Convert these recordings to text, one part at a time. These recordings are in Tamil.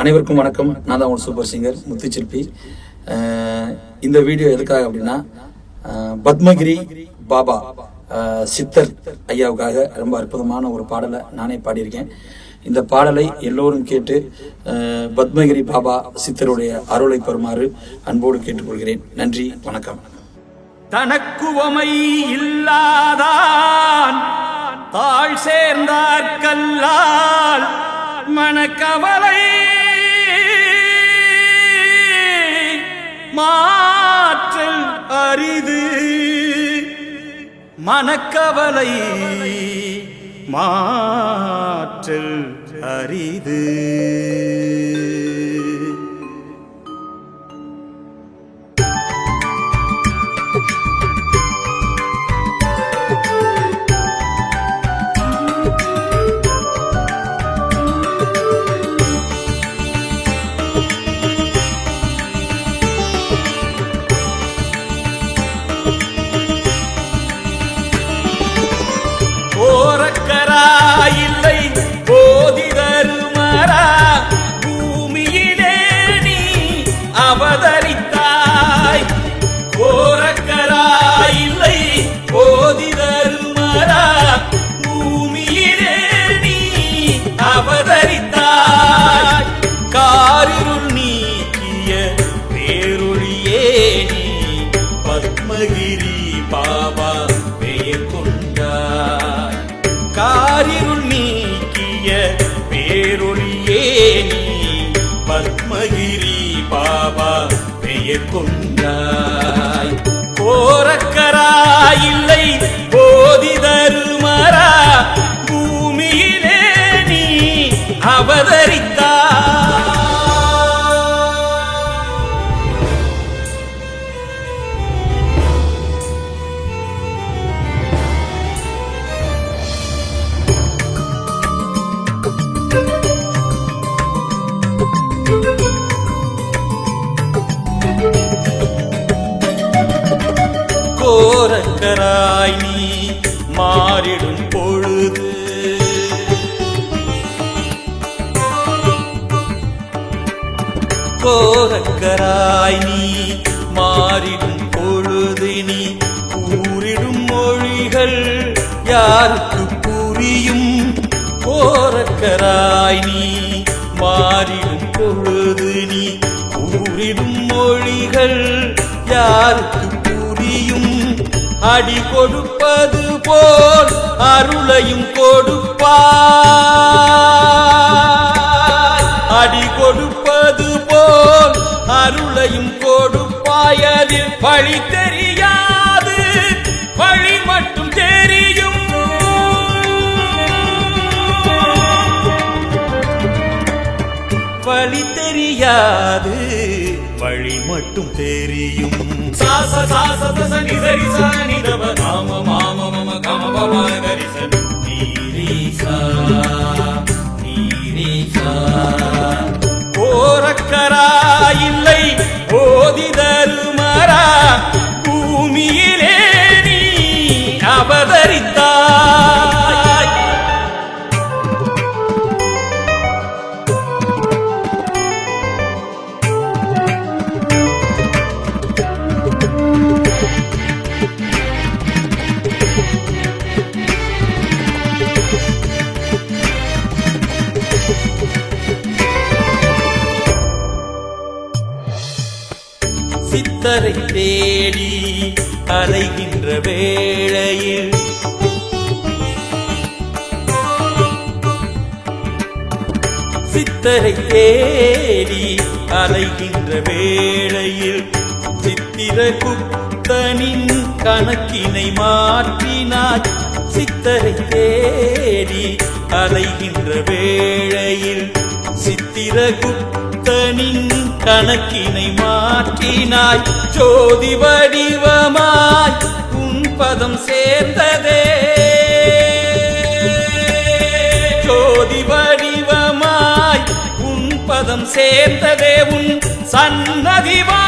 அனைவருக்கும் வணக்கம். நான் தான் ஒரு சூப்பர் சிங்கர் முத்துச்சிற்பி. இந்த வீடியோ எதுக்காக அப்படின்னா பத்மகிரி பாபா சித்தர் ஐயாவுக்காக ரொம்ப அற்புதமான ஒரு பாடலை நானே பாடியிருக்கேன். இந்த பாடலை எல்லோரும் கேட்டு பத்மகிரி பாபா சித்தருடைய அருளை பெறுமாறு அன்போடு கேட்டுக்கொள்கிறேன். நன்றி வணக்கம். தனக்குவமை இல்லாதான் தாழ் சேர்ந்தார் கல்லால் மனக்கவலை அரிது. மனக்கவலை மாற்றல் அரிது. பத்மகிரி பாபா பெயர் கொண்டாய். போரக்கரா இல்லை தருமரா ஓரக்கராய் நீ மாறிடும் பொழுது. கோரக்கராய் நீ மாறிடும் பொழுது நீ கூறிடும் மொழிகள் யாருக்கு புரியும்? கோரக்கராய் நீ மாறிடும் பொழுது நீ கூறிடும் மொழிகள் யாருக்கு புரியும்? அடி கொடுப்பது போல் அருளையும் கொடுப்பார் அடி கொடுப்பது போல் அருளையும் கொடுப்பாயதில் வழி தெரியாது. வழி மட்டும் தெரியும். வழி தெரியாது. வழி மட்டும் தெரியும். சாச சாச தச நிசரி சா நிதவ மாம மம கம பம கரிச நீரீசா நீரீசா சித்தரை தேடி அலைகின்ற வேளையில். சித்தரை தேடி அலைகின்ற வேளையில் சித்திர சித்திரகுப்தனின் கணக்கினை மாற்றினாய் சித்தரை தேடி அலைகின்ற வேளையில் சித்திரகுப்தனின் கணக்கினை மாற்றினாய். ஜோதி வடிவமாய் உன் பதம் சேர்ந்ததே. ஜோதி வடிவமாய் உன் பதம் சேர்ந்ததே. உன் சன்னதிவா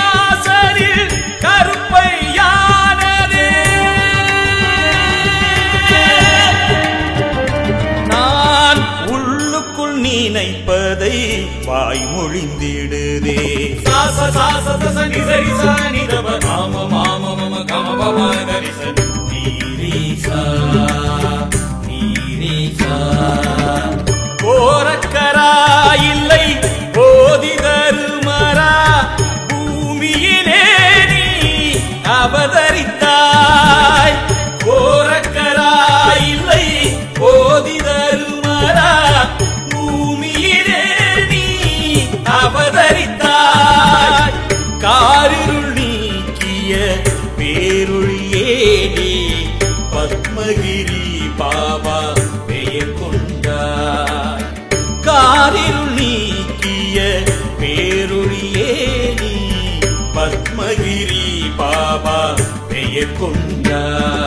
சாச சாச தச நிசரி சா நிதப மாம மாம மம கம பம கரிச நீரீசா நீரீசா பத்மகிரி பாபா பெயர் கொண்டார். காரிருள் நீக்கிய பேருளியே நீ பத்மகிரி பாபா பெயர் கொண்டார்.